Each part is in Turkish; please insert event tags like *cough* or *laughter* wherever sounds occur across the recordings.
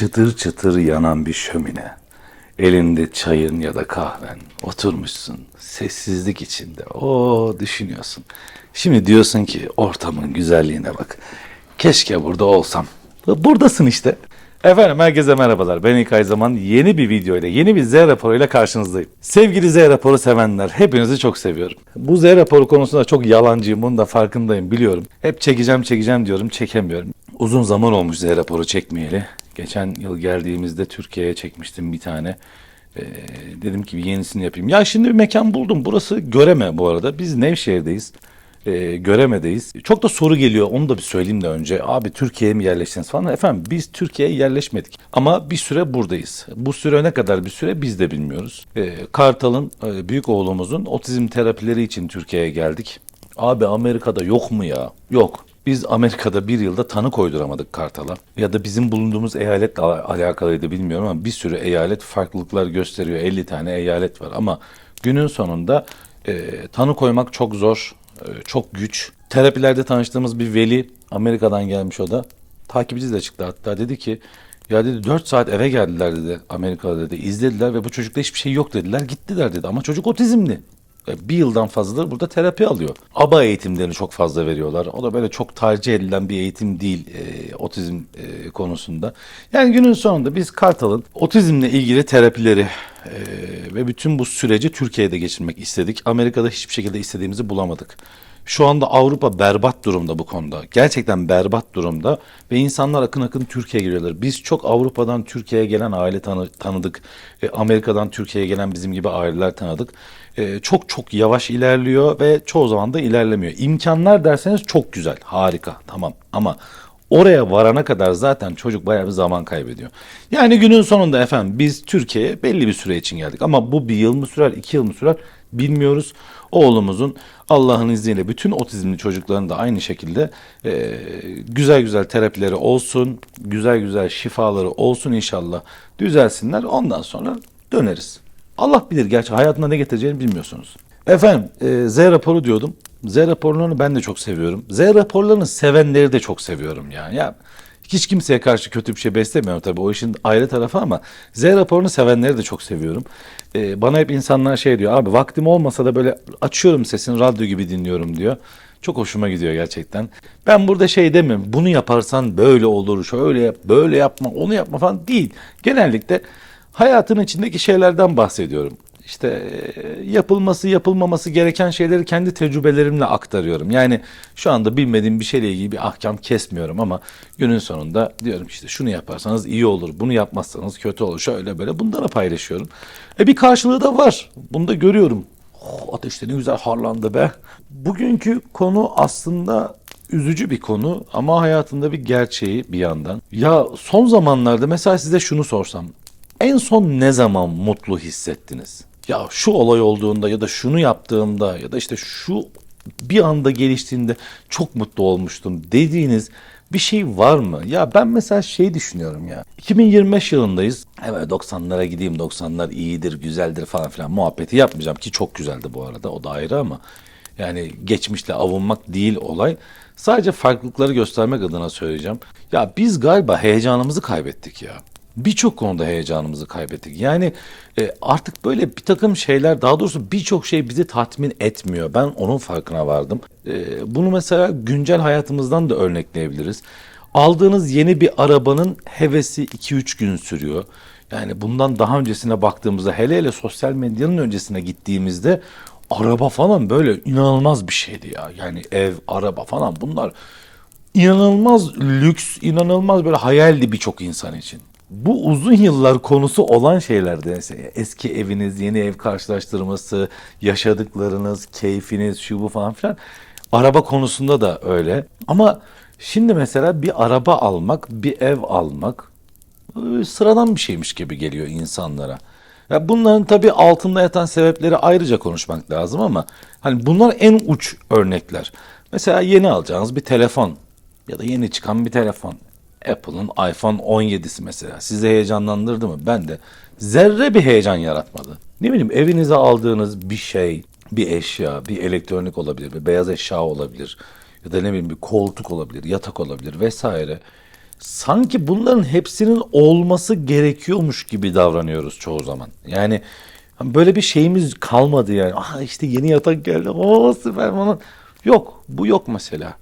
çıtır çıtır yanan bir şömine. Elinde çayın ya da kahven. Oturmuşsun sessizlik içinde. O düşünüyorsun. Şimdi diyorsun ki ortamın güzelliğine bak. Keşke burada olsam. Buradasın işte. Efendim herkese merhabalar. Ben İlkay Zaman yeni bir video ile yeni bir Z raporuyla karşınızdayım. Sevgili Z raporu sevenler hepinizi çok seviyorum. Bu Z raporu konusunda çok yalancıyım bunun da farkındayım biliyorum. Hep çekeceğim çekeceğim diyorum çekemiyorum. Uzun zaman olmuş Z raporu çekmeyeli. Geçen yıl geldiğimizde Türkiye'ye çekmiştim bir tane. Ee, dedim ki bir yenisini yapayım. Ya şimdi bir mekan buldum. Burası Göreme bu arada. Biz Nevşehir'deyiz. Ee, Göreme'deyiz. Çok da soru geliyor. Onu da bir söyleyeyim de önce. Abi Türkiye'ye mi yerleştiniz falan. Efendim biz Türkiye'ye yerleşmedik. Ama bir süre buradayız. Bu süre ne kadar bir süre biz de bilmiyoruz. Ee, Kartal'ın, e, büyük oğlumuzun otizm terapileri için Türkiye'ye geldik. Abi Amerika'da yok mu ya? Yok. Biz Amerika'da bir yılda tanı koyduramadık Kartal'a. Ya da bizim bulunduğumuz eyaletle al- alakalıydı bilmiyorum ama bir sürü eyalet farklılıklar gösteriyor. 50 tane eyalet var ama günün sonunda e, tanı koymak çok zor, e, çok güç. Terapilerde tanıştığımız bir veli Amerika'dan gelmiş o da. Takipçi de çıktı hatta dedi ki ya dedi 4 saat eve geldiler dedi Amerika'da dedi izlediler ve bu çocukta hiçbir şey yok dediler gittiler dedi ama çocuk otizmli. E, Bir yıldan fazladır burada terapi alıyor. ABA eğitimlerini çok fazla veriyorlar. O da böyle çok tercih edilen bir eğitim değil e, otizm e, konusunda. Yani günün sonunda biz Kartal'ın otizmle ilgili terapileri e, ve bütün bu süreci Türkiye'de geçirmek istedik. Amerika'da hiçbir şekilde istediğimizi bulamadık. Şu anda Avrupa berbat durumda bu konuda. Gerçekten berbat durumda ve insanlar akın akın Türkiye'ye geliyorlar. Biz çok Avrupa'dan Türkiye'ye gelen aile tanı- tanıdık. E, Amerika'dan Türkiye'ye gelen bizim gibi aileler tanıdık. E, çok çok yavaş ilerliyor ve çoğu zaman da ilerlemiyor. İmkanlar derseniz çok güzel, harika, tamam ama oraya varana kadar zaten çocuk bayağı bir zaman kaybediyor. Yani günün sonunda efendim biz Türkiye'ye belli bir süre için geldik ama bu bir yıl mı sürer, iki yıl mı sürer bilmiyoruz. Oğlumuzun Allah'ın izniyle bütün otizmli çocukların da aynı şekilde e, güzel güzel terapileri olsun, güzel güzel şifaları olsun inşallah düzelsinler. Ondan sonra döneriz. Allah bilir gerçi hayatına ne getireceğini bilmiyorsunuz. Efendim e, Z raporu diyordum. Z raporlarını ben de çok seviyorum. Z raporlarını sevenleri de çok seviyorum yani. Ya hiç kimseye karşı kötü bir şey beslemiyorum tabii o işin ayrı tarafı ama Z raporunu sevenleri de çok seviyorum. E, bana hep insanlar şey diyor abi vaktim olmasa da böyle açıyorum sesini radyo gibi dinliyorum diyor. Çok hoşuma gidiyor gerçekten. Ben burada şey demiyorum. Bunu yaparsan böyle olur, şöyle yap, böyle yapma, onu yapma falan değil. Genellikle hayatın içindeki şeylerden bahsediyorum. İşte e, yapılması yapılmaması gereken şeyleri kendi tecrübelerimle aktarıyorum. Yani şu anda bilmediğim bir şeyle ilgili bir ahkam kesmiyorum ama günün sonunda diyorum işte şunu yaparsanız iyi olur, bunu yapmazsanız kötü olur, şöyle böyle bunları paylaşıyorum. E bir karşılığı da var. Bunu da görüyorum. Oh, ateşte ne güzel harlandı be. Bugünkü konu aslında üzücü bir konu ama hayatında bir gerçeği bir yandan. Ya son zamanlarda mesela size şunu sorsam. En son ne zaman mutlu hissettiniz? Ya şu olay olduğunda ya da şunu yaptığımda ya da işte şu bir anda geliştiğinde çok mutlu olmuştum dediğiniz bir şey var mı? Ya ben mesela şey düşünüyorum ya. 2025 yılındayız. Evet 90'lara gideyim 90'lar iyidir, güzeldir falan filan muhabbeti yapmayacağım ki çok güzeldi bu arada o da ayrı ama yani geçmişle avunmak değil olay. Sadece farklılıkları göstermek adına söyleyeceğim. Ya biz galiba heyecanımızı kaybettik ya. Birçok konuda heyecanımızı kaybettik. Yani e, artık böyle bir takım şeyler daha doğrusu birçok şey bizi tatmin etmiyor. Ben onun farkına vardım. E, bunu mesela güncel hayatımızdan da örnekleyebiliriz. Aldığınız yeni bir arabanın hevesi 2-3 gün sürüyor. Yani bundan daha öncesine baktığımızda hele hele sosyal medyanın öncesine gittiğimizde araba falan böyle inanılmaz bir şeydi ya. Yani ev, araba falan bunlar inanılmaz lüks, inanılmaz böyle hayaldi birçok insan için. Bu uzun yıllar konusu olan şeylerdi. Mesela eski eviniz, yeni ev karşılaştırması, yaşadıklarınız, keyfiniz, şu bu falan filan. Araba konusunda da öyle. Ama şimdi mesela bir araba almak, bir ev almak e, sıradan bir şeymiş gibi geliyor insanlara. Ya bunların tabii altında yatan sebepleri ayrıca konuşmak lazım ama hani bunlar en uç örnekler. Mesela yeni alacağınız bir telefon ya da yeni çıkan bir telefon. Apple'ın iPhone 17'si mesela sizi heyecanlandırdı mı? Ben de zerre bir heyecan yaratmadı. Ne bileyim evinize aldığınız bir şey, bir eşya, bir elektronik olabilir, bir beyaz eşya olabilir ya da ne bileyim bir koltuk olabilir, yatak olabilir vesaire. sanki bunların hepsinin olması gerekiyormuş gibi davranıyoruz çoğu zaman. Yani böyle bir şeyimiz kalmadı yani. Ah işte yeni yatak geldi. Oo süper falan. Yok bu yok mesela.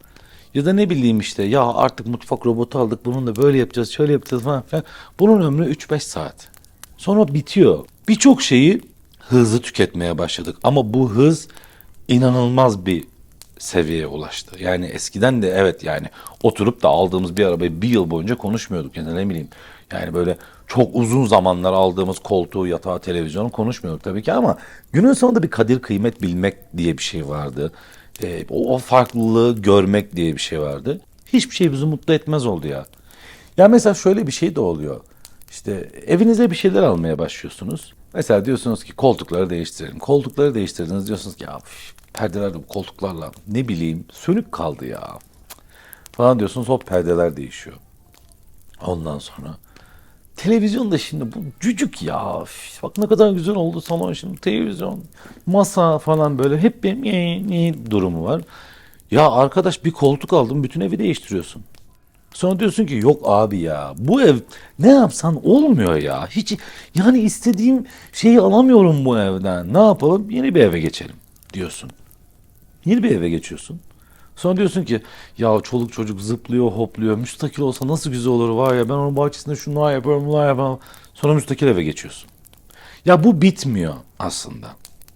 Ya da ne bileyim işte ya artık mutfak robotu aldık bununla böyle yapacağız şöyle yapacağız falan filan. Bunun ömrü 3-5 saat. Sonra bitiyor. Birçok şeyi hızlı tüketmeye başladık. Ama bu hız inanılmaz bir seviyeye ulaştı. Yani eskiden de evet yani oturup da aldığımız bir arabayı bir yıl boyunca konuşmuyorduk. Yani ne bileyim yani böyle çok uzun zamanlar aldığımız koltuğu, yatağı, televizyonu konuşmuyorduk tabii ki ama günün sonunda bir kadir kıymet bilmek diye bir şey vardı. Ee, o, o farklılığı görmek diye bir şey vardı. Hiçbir şey bizi mutlu etmez oldu ya. Ya mesela şöyle bir şey de oluyor. İşte evinize bir şeyler almaya başlıyorsunuz. Mesela diyorsunuz ki koltukları değiştirelim. Koltukları değiştirdiniz diyorsunuz ki ya perdeler de koltuklarla ne bileyim sönük kaldı ya. Falan diyorsunuz hop perdeler değişiyor. Ondan sonra televizyon da şimdi bu cücük ya. Bak ne kadar güzel oldu salon şimdi televizyon, masa falan böyle hep bir ni- ni durumu var. Ya arkadaş bir koltuk aldım bütün evi değiştiriyorsun. Sonra diyorsun ki yok abi ya bu ev ne yapsan olmuyor ya. Hiç yani istediğim şeyi alamıyorum bu evden. Ne yapalım? Yeni bir eve geçelim diyorsun. Yeni bir eve geçiyorsun. Sonra diyorsun ki ya çoluk çocuk zıplıyor hopluyor müstakil olsa nasıl güzel olur var ya ben onun bahçesinde şunlar yapıyorum bunlar yapıyorum. Sonra müstakil eve geçiyorsun. Ya bu bitmiyor aslında.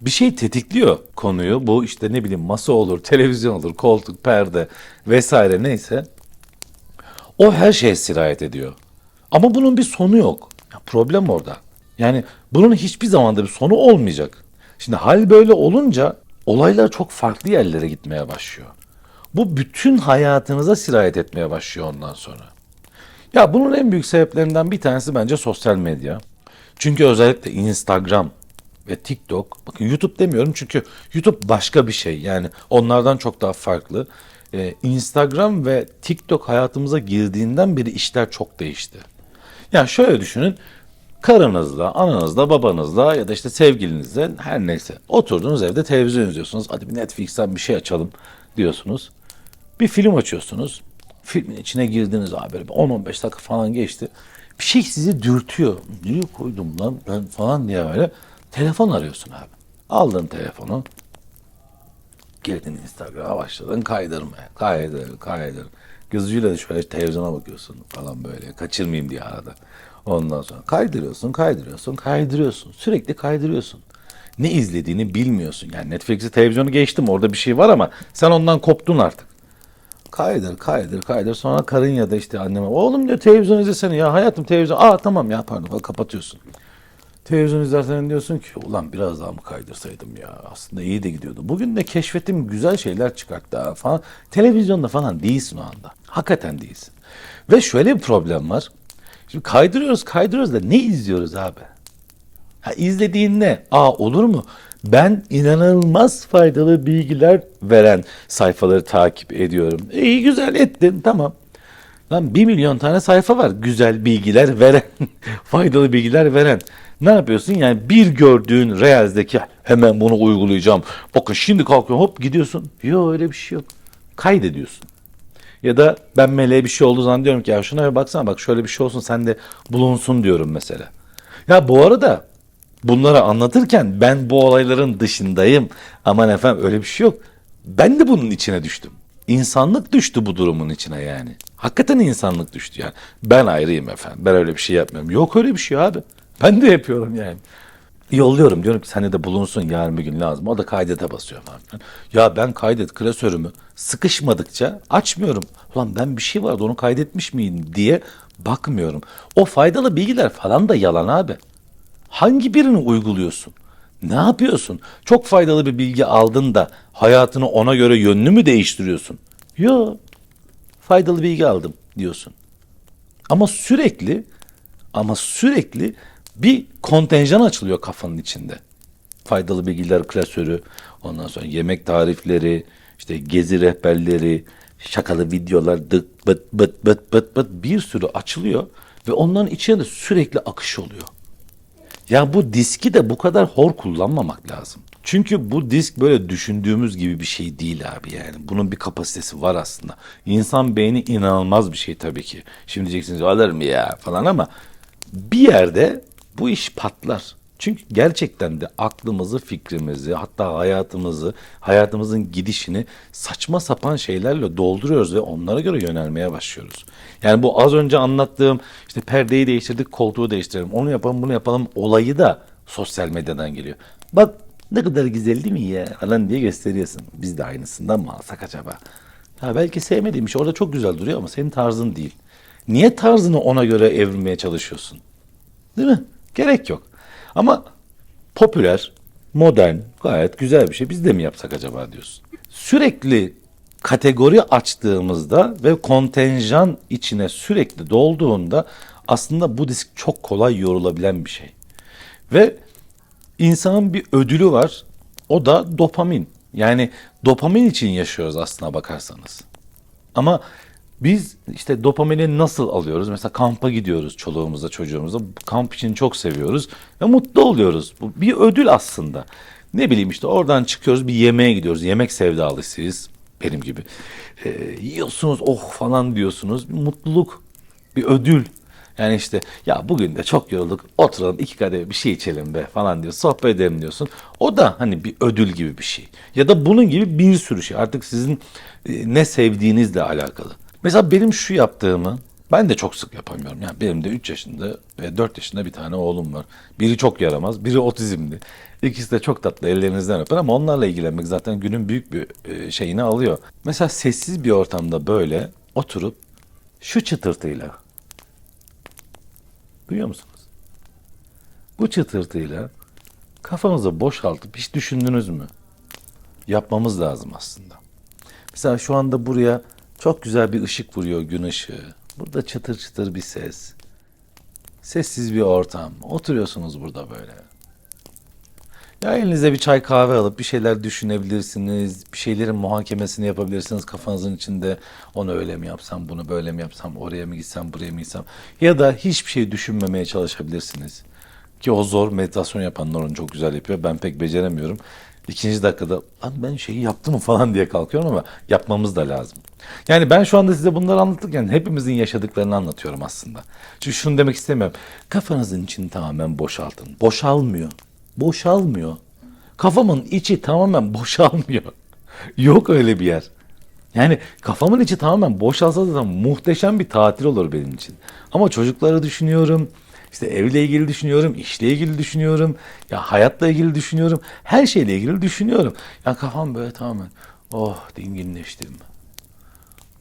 Bir şey tetikliyor konuyu. Bu işte ne bileyim masa olur, televizyon olur, koltuk, perde vesaire neyse. O her şeye sirayet ediyor. Ama bunun bir sonu yok. Ya problem orada. Yani bunun hiçbir zamanda bir sonu olmayacak. Şimdi hal böyle olunca olaylar çok farklı yerlere gitmeye başlıyor. Bu bütün hayatınıza sirayet etmeye başlıyor ondan sonra. Ya bunun en büyük sebeplerinden bir tanesi bence sosyal medya. Çünkü özellikle Instagram ve TikTok, bakın YouTube demiyorum çünkü YouTube başka bir şey. Yani onlardan çok daha farklı. Ee, Instagram ve TikTok hayatımıza girdiğinden beri işler çok değişti. Yani şöyle düşünün. Karınızla, ananızla, babanızla ya da işte sevgilinizle her neyse oturduğunuz evde televizyon izliyorsunuz. Hadi bir Netflix'ten bir şey açalım diyorsunuz. Bir film açıyorsunuz. Filmin içine girdiniz abi böyle bir 10-15 dakika falan geçti. Bir şey sizi dürtüyor. Niye koydum lan ben falan diye böyle telefon arıyorsun abi. Aldın telefonu. Girdin Instagram'a başladın kaydırmaya. Kaydır, kaydır. Gözüyle de şöyle televizyona bakıyorsun falan böyle. Kaçırmayayım diye arada. Ondan sonra kaydırıyorsun, kaydırıyorsun, kaydırıyorsun. Sürekli kaydırıyorsun. Ne izlediğini bilmiyorsun. Yani Netflix'i televizyonu geçtim orada bir şey var ama sen ondan koptun artık. Kaydır, kaydır, kaydır. Sonra karın ya da işte anneme oğlum diyor televizyon izlesene ya hayatım televizyon. Aa tamam ya pardon kapatıyorsun. Televizyon izlersen diyorsun ki ulan biraz daha mı kaydırsaydım ya aslında iyi de gidiyordu. Bugün de keşfettim güzel şeyler çıkarttı ha falan. Televizyonda falan değilsin o anda. Hakikaten değilsin. Ve şöyle bir problem var. Şimdi kaydırıyoruz kaydırıyoruz da ne izliyoruz abi? Ha, izlediğin ne? Aa olur mu? Ben inanılmaz faydalı bilgiler veren sayfaları takip ediyorum. İyi güzel ettin tamam. Lan bir milyon tane sayfa var güzel bilgiler veren, *laughs* faydalı bilgiler veren. Ne yapıyorsun? Yani bir gördüğün Reels'deki hemen bunu uygulayacağım. Bakın şimdi kalkıyorum hop gidiyorsun. Yok öyle bir şey yok. Kaydediyorsun. Ya da ben meleğe bir şey olduğu zaman diyorum ki ya şuna bir baksana bak şöyle bir şey olsun sen de bulunsun diyorum mesela. Ya bu arada bunları anlatırken ben bu olayların dışındayım. Aman efendim öyle bir şey yok. Ben de bunun içine düştüm. İnsanlık düştü bu durumun içine yani. Hakikaten insanlık düştü yani. Ben ayrıyım efendim. Ben öyle bir şey yapmıyorum. Yok öyle bir şey abi. Ben de yapıyorum yani. Yolluyorum diyorum ki sende de bulunsun yarın bir gün lazım. O da kaydete basıyor falan. Ya ben kaydet klasörümü sıkışmadıkça açmıyorum. Ulan ben bir şey vardı onu kaydetmiş miyim diye bakmıyorum. O faydalı bilgiler falan da yalan abi. Hangi birini uyguluyorsun? Ne yapıyorsun? Çok faydalı bir bilgi aldın da hayatını ona göre yönünü mü değiştiriyorsun? Yok. Faydalı bilgi aldım diyorsun. Ama sürekli ama sürekli bir kontenjan açılıyor kafanın içinde. Faydalı bilgiler klasörü, ondan sonra yemek tarifleri, işte gezi rehberleri, şakalı videolar, dıt bıt bıt bıt bıt bıt bir sürü açılıyor ve onların içine de sürekli akış oluyor. Ya bu diski de bu kadar hor kullanmamak lazım. Çünkü bu disk böyle düşündüğümüz gibi bir şey değil abi yani. Bunun bir kapasitesi var aslında. İnsan beyni inanılmaz bir şey tabii ki. Şimdi diyeceksiniz alır mı ya falan ama bir yerde bu iş patlar. Çünkü gerçekten de aklımızı, fikrimizi, hatta hayatımızı, hayatımızın gidişini saçma sapan şeylerle dolduruyoruz ve onlara göre yönelmeye başlıyoruz. Yani bu az önce anlattığım işte perdeyi değiştirdik, koltuğu değiştirelim, onu yapalım, bunu yapalım olayı da sosyal medyadan geliyor. Bak ne kadar güzel değil mi ya falan diye gösteriyorsun. Biz de aynısından mı alsak acaba? Ha belki sevmediğim şey orada çok güzel duruyor ama senin tarzın değil. Niye tarzını ona göre evrilmeye çalışıyorsun? Değil mi? Gerek yok. Ama popüler, modern, gayet güzel bir şey. Biz de mi yapsak acaba diyorsun. Sürekli kategori açtığımızda ve kontenjan içine sürekli dolduğunda aslında bu disk çok kolay yorulabilen bir şey. Ve insanın bir ödülü var. O da dopamin. Yani dopamin için yaşıyoruz aslına bakarsanız. Ama biz işte dopamini nasıl alıyoruz? Mesela kampa gidiyoruz çoluğumuzla çocuğumuzla. Kamp için çok seviyoruz ve mutlu oluyoruz. Bu bir ödül aslında. Ne bileyim işte oradan çıkıyoruz bir yemeğe gidiyoruz. Yemek sevdalısıyız benim gibi. Ee, yiyorsunuz oh falan diyorsunuz. Bir mutluluk, bir ödül. Yani işte ya bugün de çok yorulduk oturalım iki kadeh bir şey içelim be falan diyor sohbet edelim diyorsun. O da hani bir ödül gibi bir şey. Ya da bunun gibi bir sürü şey artık sizin e, ne sevdiğinizle alakalı. Mesela benim şu yaptığımı ben de çok sık yapamıyorum. Yani benim de 3 yaşında ve 4 yaşında bir tane oğlum var. Biri çok yaramaz, biri otizmli. İkisi de çok tatlı ellerinizden öper ama onlarla ilgilenmek zaten günün büyük bir e, şeyini alıyor. Mesela sessiz bir ortamda böyle oturup şu çıtırtıyla Duyuyor musunuz? Bu çıtırtıyla kafanızı boşaltıp hiç düşündünüz mü? Yapmamız lazım aslında. Mesela şu anda buraya çok güzel bir ışık vuruyor gün ışığı. Burada çıtır çıtır bir ses. Sessiz bir ortam. Oturuyorsunuz burada böyle. Ya elinize bir çay kahve alıp bir şeyler düşünebilirsiniz. Bir şeylerin muhakemesini yapabilirsiniz kafanızın içinde. Onu öyle mi yapsam, bunu böyle mi yapsam, oraya mı gitsem, buraya mı gitsem. Ya da hiçbir şey düşünmemeye çalışabilirsiniz. Ki o zor meditasyon yapanlar onu çok güzel yapıyor. Ben pek beceremiyorum. İkinci dakikada lan ben şeyi yaptım falan diye kalkıyorum ama yapmamız da lazım. Yani ben şu anda size bunları anlatırken hepimizin yaşadıklarını anlatıyorum aslında. Çünkü şunu demek istemiyorum. Kafanızın içini tamamen boşaltın. Boşalmıyor. Boşalmıyor. Kafamın içi tamamen *laughs* boşalmıyor. Yok öyle bir yer. Yani kafamın içi tamamen boşalsa da muhteşem bir tatil olur benim için. Ama çocukları düşünüyorum. İşte evle ilgili düşünüyorum, işle ilgili düşünüyorum, ya hayatla ilgili düşünüyorum, her şeyle ilgili düşünüyorum. Ya kafam böyle tamamen oh dinginleştim.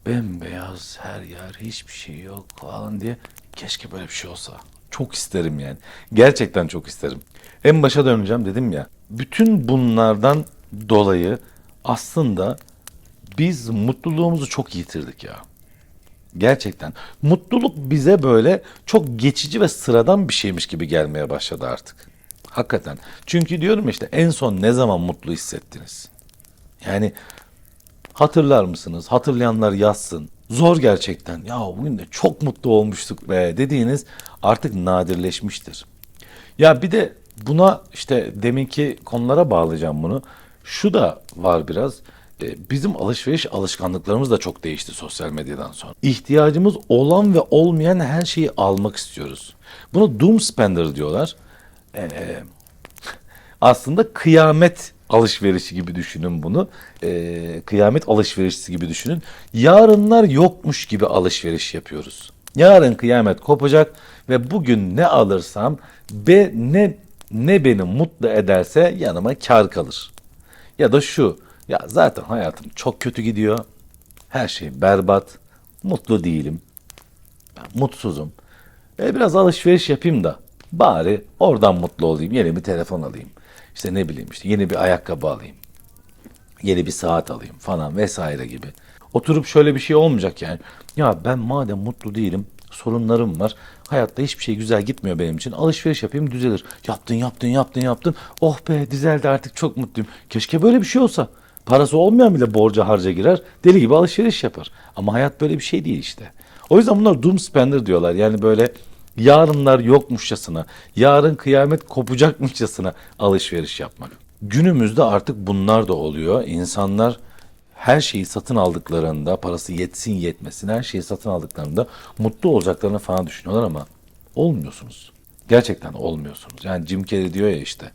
Bembeyaz her yer, hiçbir şey yok falan diye. Keşke böyle bir şey olsa. Çok isterim yani. Gerçekten çok isterim. En başa döneceğim dedim ya. Bütün bunlardan dolayı aslında biz mutluluğumuzu çok yitirdik ya. Gerçekten. Mutluluk bize böyle çok geçici ve sıradan bir şeymiş gibi gelmeye başladı artık. Hakikaten. Çünkü diyorum işte en son ne zaman mutlu hissettiniz? Yani hatırlar mısınız? Hatırlayanlar yazsın. Zor gerçekten. Ya bugün de çok mutlu olmuştuk be dediğiniz artık nadirleşmiştir. Ya bir de buna işte deminki konulara bağlayacağım bunu. Şu da var biraz. E, Bizim alışveriş alışkanlıklarımız da çok değişti sosyal medyadan sonra. İhtiyacımız olan ve olmayan her şeyi almak istiyoruz. Bunu doom spender diyorlar. Ee, *laughs* aslında kıyamet alışverişi gibi düşünün bunu. Ee, kıyamet alışverişi gibi düşünün. Yarınlar yokmuş gibi alışveriş yapıyoruz. Yarın kıyamet kopacak ve bugün ne alırsam ve ne ne beni mutlu ederse yanıma kar kalır. Ya da şu, ya zaten hayatım çok kötü gidiyor. Her şey berbat. Mutlu değilim. Mutsuzum. E biraz alışveriş yapayım da bari oradan mutlu olayım. Yeni bir telefon alayım. İşte ne bileyim işte yeni bir ayakkabı alayım. Yeni bir saat alayım falan vesaire gibi. Oturup şöyle bir şey olmayacak yani. Ya ben madem mutlu değilim, sorunlarım var. Hayatta hiçbir şey güzel gitmiyor benim için. Alışveriş yapayım düzelir. Yaptın yaptın yaptın yaptın. Oh be düzeldi artık çok mutluyum. Keşke böyle bir şey olsa. Parası olmayan bile borca harca girer. Deli gibi alışveriş yapar. Ama hayat böyle bir şey değil işte. O yüzden bunlar doom spender diyorlar. Yani böyle yarınlar yokmuşçasına, yarın kıyamet kopacakmışçasına alışveriş yapmak. Günümüzde artık bunlar da oluyor. İnsanlar her şeyi satın aldıklarında, parası yetsin yetmesin her şeyi satın aldıklarında mutlu olacaklarını falan düşünüyorlar ama olmuyorsunuz. Gerçekten olmuyorsunuz. Yani Jim Carrey diyor ya işte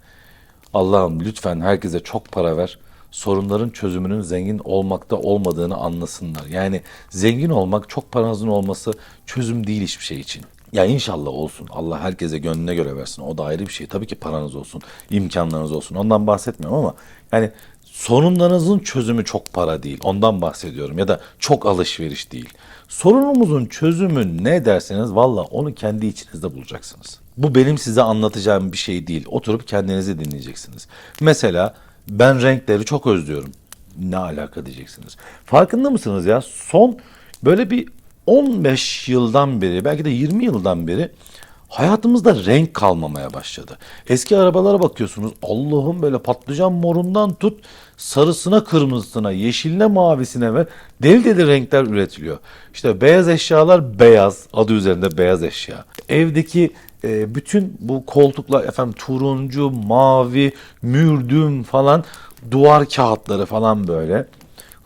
Allah'ım lütfen herkese çok para ver. Sorunların çözümünün zengin olmakta olmadığını anlasınlar. Yani zengin olmak, çok paranızın olması çözüm değil hiçbir şey için. Ya inşallah olsun. Allah herkese gönlüne göre versin. O da ayrı bir şey. Tabii ki paranız olsun, imkanlarınız olsun. Ondan bahsetmiyorum ama yani sorunlarınızın çözümü çok para değil. Ondan bahsediyorum. Ya da çok alışveriş değil. Sorunumuzun çözümü ne derseniz valla onu kendi içinizde bulacaksınız. Bu benim size anlatacağım bir şey değil. Oturup kendinizi dinleyeceksiniz. Mesela ben renkleri çok özlüyorum. Ne alaka diyeceksiniz. Farkında mısınız ya? Son böyle bir 15 yıldan beri belki de 20 yıldan beri hayatımızda renk kalmamaya başladı. Eski arabalara bakıyorsunuz. Allah'ım böyle patlıcan morundan tut sarısına kırmızısına, yeşiline mavisine ve deli deli renkler üretiliyor. İşte beyaz eşyalar beyaz, adı üzerinde beyaz eşya. Evdeki e, bütün bu koltuklar efendim turuncu, mavi, mürdüm falan duvar kağıtları falan böyle.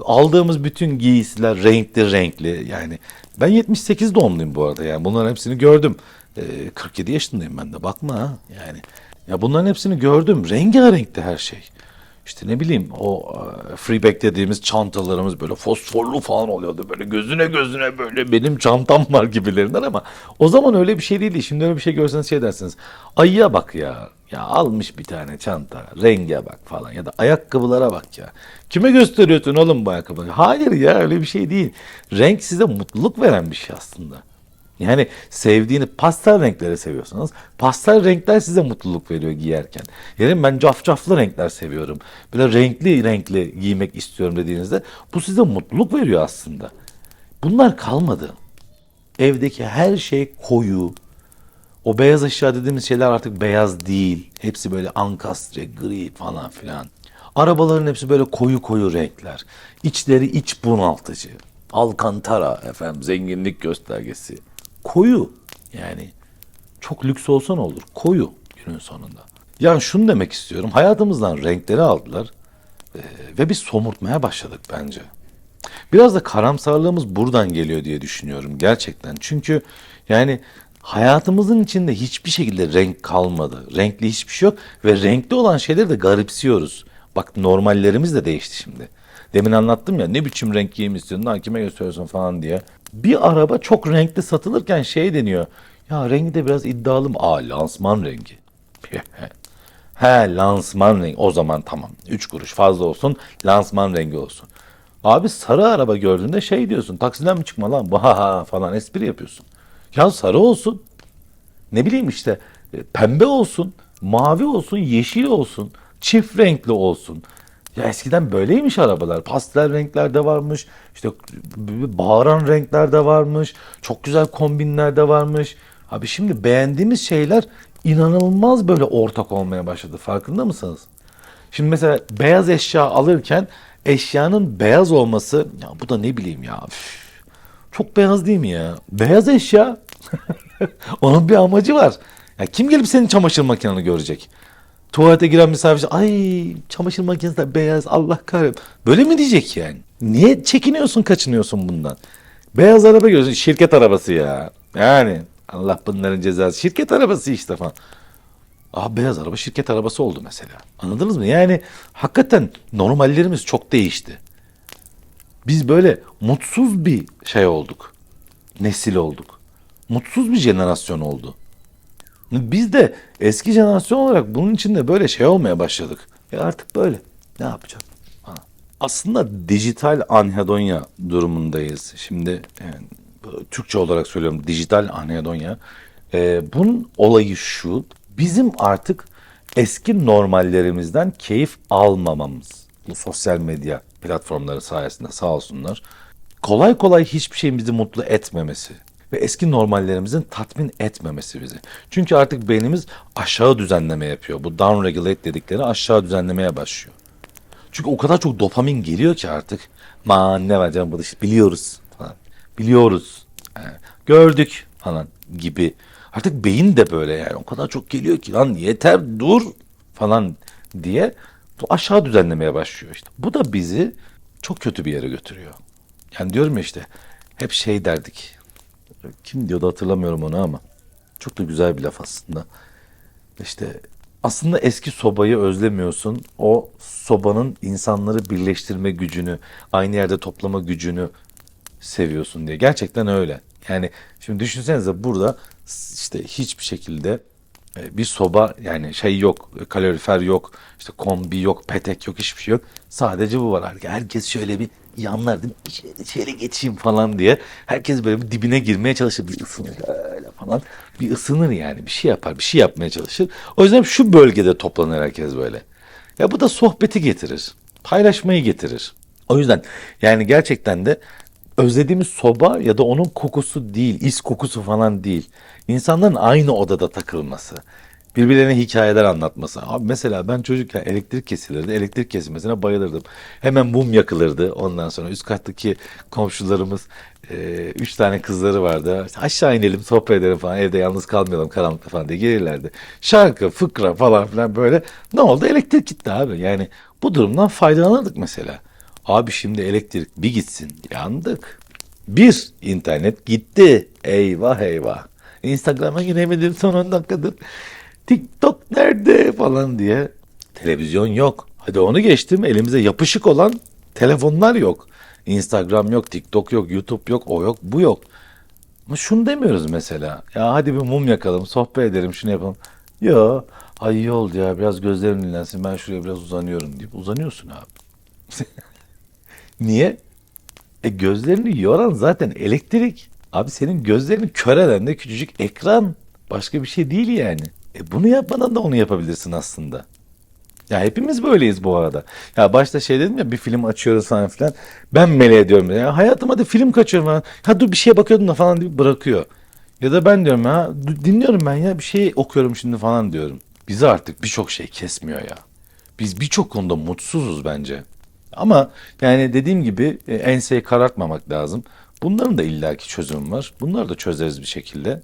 Aldığımız bütün giysiler renkli renkli yani. Ben 78 doğumluyum bu arada yani bunların hepsini gördüm. Ee, 47 yaşındayım ben de bakma ha yani. Ya bunların hepsini gördüm. Rengarenkti her şey. İşte ne bileyim o e, freeback dediğimiz çantalarımız böyle fosforlu falan oluyordu. Böyle gözüne gözüne böyle benim çantam var gibilerinden ama o zaman öyle bir şey değildi. Şimdi öyle bir şey görseniz şey dersiniz. Ayıya bak ya. Ya almış bir tane çanta. Renge bak falan ya da ayakkabılara bak ya. Kime gösteriyorsun oğlum bu ayakkabıları? Hayır ya öyle bir şey değil. Renk size mutluluk veren bir şey aslında. Yani sevdiğini pastel renkleri seviyorsanız pastel renkler size mutluluk veriyor giyerken. Yani ben cafcaflı renkler seviyorum. Böyle renkli renkli giymek istiyorum dediğinizde bu size mutluluk veriyor aslında. Bunlar kalmadı. Evdeki her şey koyu. O beyaz eşya dediğimiz şeyler artık beyaz değil. Hepsi böyle ankastre, gri falan filan. Arabaların hepsi böyle koyu koyu renkler. İçleri iç bunaltıcı. Alcantara efendim zenginlik göstergesi koyu. Yani çok lüks olsa ne olur? Koyu günün sonunda. Yani şunu demek istiyorum. Hayatımızdan renkleri aldılar ve biz somurtmaya başladık bence. Biraz da karamsarlığımız buradan geliyor diye düşünüyorum gerçekten. Çünkü yani hayatımızın içinde hiçbir şekilde renk kalmadı. Renkli hiçbir şey yok ve renkli olan şeyleri de garipsiyoruz. Bak normallerimiz de değişti şimdi. Demin anlattım ya ne biçim renk giymişsin lan kime gösteriyorsun falan diye. Bir araba çok renkli satılırken şey deniyor. Ya rengi de biraz iddialı mı? Aa lansman rengi. *laughs* He lansman rengi. O zaman tamam. Üç kuruş fazla olsun. Lansman rengi olsun. Abi sarı araba gördüğünde şey diyorsun. Taksiden mi çıkma lan? Baha *laughs* falan espri yapıyorsun. Ya sarı olsun. Ne bileyim işte e, pembe olsun. Mavi olsun. Yeşil olsun. Çift renkli olsun. Ya eskiden böyleymiş arabalar. Pastel renklerde varmış. İşte bağıran renklerde varmış. Çok güzel kombinlerde varmış. Abi şimdi beğendiğimiz şeyler inanılmaz böyle ortak olmaya başladı. Farkında mısınız? Şimdi mesela beyaz eşya alırken eşyanın beyaz olması ya bu da ne bileyim ya. üf, çok beyaz değil mi ya? Beyaz eşya. *laughs* Onun bir amacı var. Ya kim gelip senin çamaşır makineni görecek? Tuvalete giren misafir ay çamaşır makinesi de beyaz Allah kahretsin. Böyle mi diyecek yani? Niye çekiniyorsun kaçınıyorsun bundan? Beyaz araba görüyorsun şirket arabası ya. Yani Allah bunların cezası. Şirket arabası işte falan. Aa beyaz araba şirket arabası oldu mesela. Anladınız mı? Yani hakikaten normallerimiz çok değişti. Biz böyle mutsuz bir şey olduk. Nesil olduk. Mutsuz bir jenerasyon oldu. Biz de eski jenerasyon olarak bunun içinde böyle şey olmaya başladık. Ya artık böyle. Ne yapacağım? Ha. Aslında dijital anhedonya durumundayız. Şimdi yani, Türkçe olarak söylüyorum dijital anhedonya. Ee, bunun olayı şu. Bizim artık eski normallerimizden keyif almamamız. Bu sosyal medya platformları sayesinde sağ olsunlar. Kolay kolay hiçbir şeyin bizi mutlu etmemesi ve eski normallerimizin tatmin etmemesi bizi. Çünkü artık beynimiz aşağı düzenleme yapıyor. Bu down regulate dedikleri aşağı düzenlemeye başlıyor. Çünkü o kadar çok dopamin geliyor ki artık. Man ne var canım bu işte biliyoruz falan. Biliyoruz. Yani gördük falan gibi. Artık beyin de böyle yani o kadar çok geliyor ki lan yeter dur falan diye. aşağı düzenlemeye başlıyor işte. Bu da bizi çok kötü bir yere götürüyor. Yani diyorum ya işte hep şey derdik. Kim diyordu hatırlamıyorum onu ama çok da güzel bir laf aslında. İşte aslında eski sobayı özlemiyorsun. O sobanın insanları birleştirme gücünü, aynı yerde toplama gücünü seviyorsun diye. Gerçekten öyle. Yani şimdi düşünsenize burada işte hiçbir şekilde bir soba yani şey yok, kalorifer yok, işte kombi yok, petek yok, hiçbir şey yok. Sadece bu var. Herkes şöyle bir yanlar değil mi? Şöyle, şöyle geçeyim falan diye. Herkes böyle bir dibine girmeye çalışır. Bir ısınır öyle falan. Bir ısınır yani. Bir şey yapar. Bir şey yapmaya çalışır. O yüzden şu bölgede toplanır herkes böyle. Ya bu da sohbeti getirir. Paylaşmayı getirir. O yüzden yani gerçekten de özlediğimiz soba ya da onun kokusu değil, is kokusu falan değil. İnsanların aynı odada takılması. Birbirlerine hikayeler anlatması. Abi mesela ben çocukken elektrik kesilirdi. Elektrik kesilmesine bayılırdım. Hemen mum yakılırdı. Ondan sonra üst kattaki komşularımız e, üç tane kızları vardı. İşte aşağı inelim sohbet edelim falan. Evde yalnız kalmayalım karanlıkta falan diye gelirlerdi. Şarkı, fıkra falan filan böyle. Ne oldu? Elektrik gitti abi. Yani bu durumdan faydalanırdık mesela. Abi şimdi elektrik bir gitsin. Yandık. Bir, internet gitti. Eyvah eyvah. Instagram'a giremedim son 10 dakikadır. TikTok nerede falan diye. Televizyon yok. Hadi onu geçtim. Elimize yapışık olan telefonlar yok. Instagram yok, TikTok yok, YouTube yok, o yok, bu yok. Ama şunu demiyoruz mesela. Ya hadi bir mum yakalım, sohbet edelim, şunu yapalım. Ya ay iyi oldu ya biraz gözlerim dinlensin ben şuraya biraz uzanıyorum deyip uzanıyorsun abi. *laughs* Niye? E gözlerini yoran zaten elektrik. Abi senin gözlerini kör eden de küçücük ekran. Başka bir şey değil yani. E bunu yapmadan da onu yapabilirsin aslında. Ya hepimiz böyleyiz bu arada. Ya başta şey dedim ya bir film açıyoruz falan filan. Ben meleğe diyorum ya hayatım hadi film kaçıyorum falan. Ha dur bir şeye bakıyordum da falan deyip bırakıyor. Ya da ben diyorum ya dinliyorum ben ya bir şey okuyorum şimdi falan diyorum. Bizi artık birçok şey kesmiyor ya. Biz birçok konuda mutsuzuz bence. Ama yani dediğim gibi e, enseyi karartmamak lazım. Bunların da illaki çözümü var. Bunları da çözeriz bir şekilde.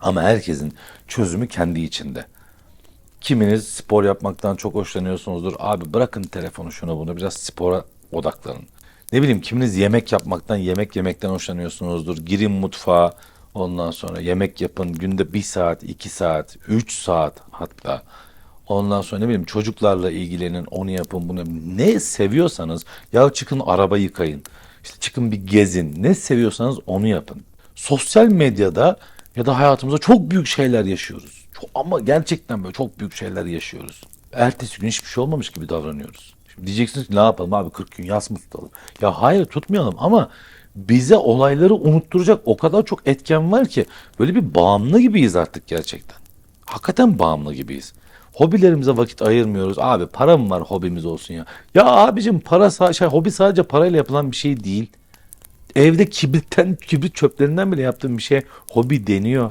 Ama herkesin çözümü kendi içinde. Kiminiz spor yapmaktan çok hoşlanıyorsunuzdur. Abi bırakın telefonu şunu bunu biraz spora odaklanın. Ne bileyim kiminiz yemek yapmaktan, yemek yemekten hoşlanıyorsunuzdur. Girin mutfağa ondan sonra yemek yapın. Günde bir saat, iki saat, üç saat hatta. Ondan sonra ne bileyim çocuklarla ilgilenin, onu yapın, bunu. Ne seviyorsanız ya çıkın araba yıkayın. İşte çıkın bir gezin. Ne seviyorsanız onu yapın. Sosyal medyada ya da hayatımızda çok büyük şeyler yaşıyoruz. Çok, ama gerçekten böyle çok büyük şeyler yaşıyoruz. Ertesi gün hiçbir şey olmamış gibi davranıyoruz. Şimdi diyeceksiniz ki ne yapalım abi 40 gün yas mı tutalım? Ya hayır tutmayalım ama bize olayları unutturacak o kadar çok etken var ki böyle bir bağımlı gibiyiz artık gerçekten. Hakikaten bağımlı gibiyiz. Hobilerimize vakit ayırmıyoruz. Abi para mı var hobimiz olsun ya? Ya abicim para şey, hobi sadece parayla yapılan bir şey değil. Evde kibritten, kibrit çöplerinden bile yaptığım bir şey hobi deniyor.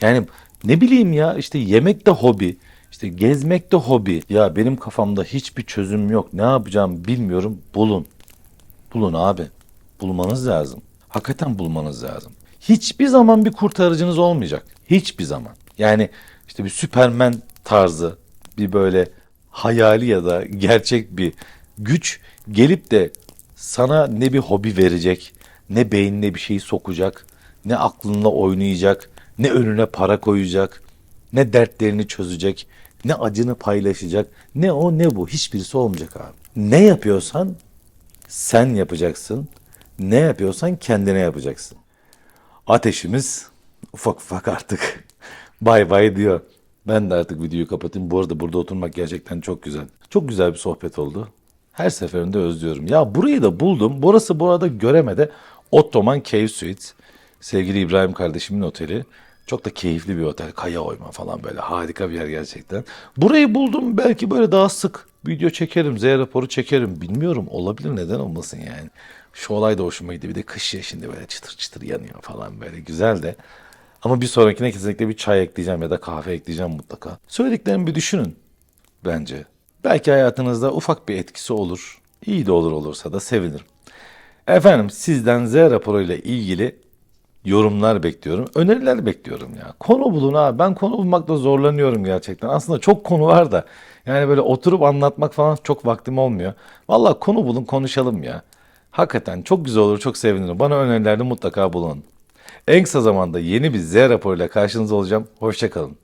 Yani ne bileyim ya işte yemek de hobi. işte gezmek de hobi. Ya benim kafamda hiçbir çözüm yok. Ne yapacağım bilmiyorum. Bulun. Bulun abi. Bulmanız lazım. Hakikaten bulmanız lazım. Hiçbir zaman bir kurtarıcınız olmayacak. Hiçbir zaman. Yani işte bir Süpermen tarzı bir böyle hayali ya da gerçek bir güç gelip de sana ne bir hobi verecek, ne beynine bir şey sokacak, ne aklınla oynayacak, ne önüne para koyacak, ne dertlerini çözecek, ne acını paylaşacak, ne o ne bu hiçbirisi olmayacak abi. Ne yapıyorsan sen yapacaksın. Ne yapıyorsan kendine yapacaksın. Ateşimiz ufak ufak artık *laughs* bay bay diyor. Ben de artık videoyu kapatayım. Bu arada burada oturmak gerçekten çok güzel. Çok güzel bir sohbet oldu. Her seferinde özlüyorum. Ya burayı da buldum. Burası bu arada Göreme'de Ottoman Cave Suites. Sevgili İbrahim kardeşimin oteli. Çok da keyifli bir otel. Kaya oyma falan böyle. Harika bir yer gerçekten. Burayı buldum. Belki böyle daha sık video çekerim. Z raporu çekerim. Bilmiyorum. Olabilir. Neden olmasın yani. Şu olay da hoşuma gitti. Bir de kış ya şimdi böyle çıtır çıtır yanıyor falan böyle. Güzel de. Ama bir sonrakine kesinlikle bir çay ekleyeceğim ya da kahve ekleyeceğim mutlaka. Söylediklerimi bir düşünün bence. Belki hayatınızda ufak bir etkisi olur. İyi de olur olursa da sevinirim. Efendim sizden Z raporuyla ilgili yorumlar bekliyorum. Öneriler bekliyorum ya. Konu bulun abi. Ben konu bulmakta zorlanıyorum gerçekten. Aslında çok konu var da. Yani böyle oturup anlatmak falan çok vaktim olmuyor. Vallahi konu bulun konuşalım ya. Hakikaten çok güzel olur çok sevinirim. Bana önerilerde mutlaka bulun. En kısa zamanda yeni bir Z raporuyla karşınızda olacağım. Hoşçakalın.